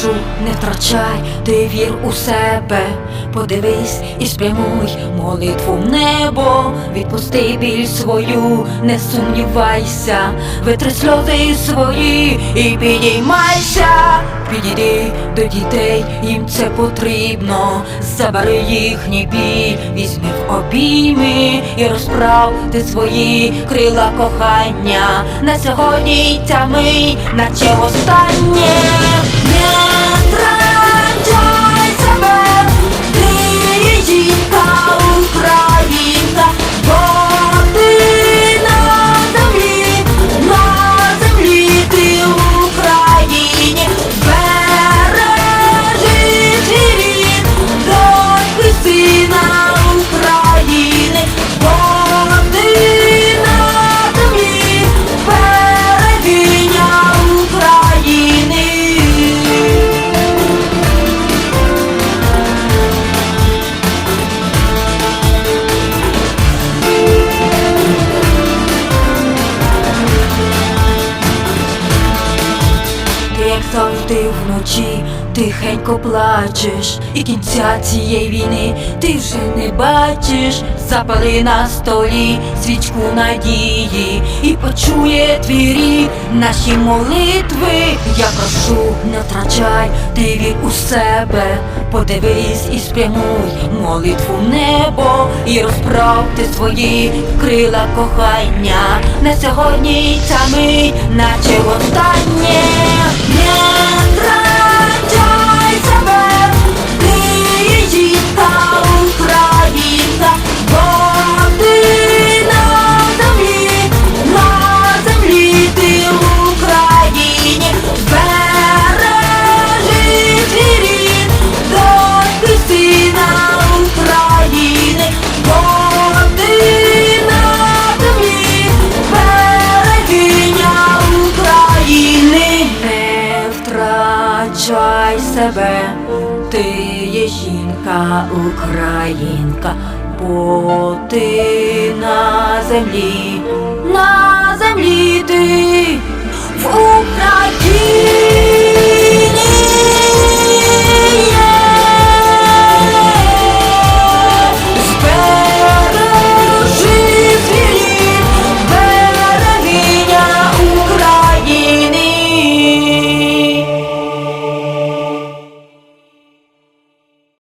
прошу, не втрачай, ти вір у себе, подивись і спрямуй молитву в небо, відпусти біль свою, не сумнівайся, витри сльози свої і підіймайся, підійди до дітей, їм це потрібно, забери їхній біль, візьми в обійми і розправ ти свої крила кохання. На сьогодні ця наче останнє. あ。Завжди вночі тихенько плачеш, і кінця цієї війни ти вже не бачиш. Запали на столі свічку надії, і почує твій наші молитви. Я прошу, не втрачай, ти вір у себе, подивись і спрямуй молитву в небо, і розправ ти свої крила кохання. На сьогодні ця мить, наче останнє. Не себе, ти є жінка, українка, бо ти на землі, на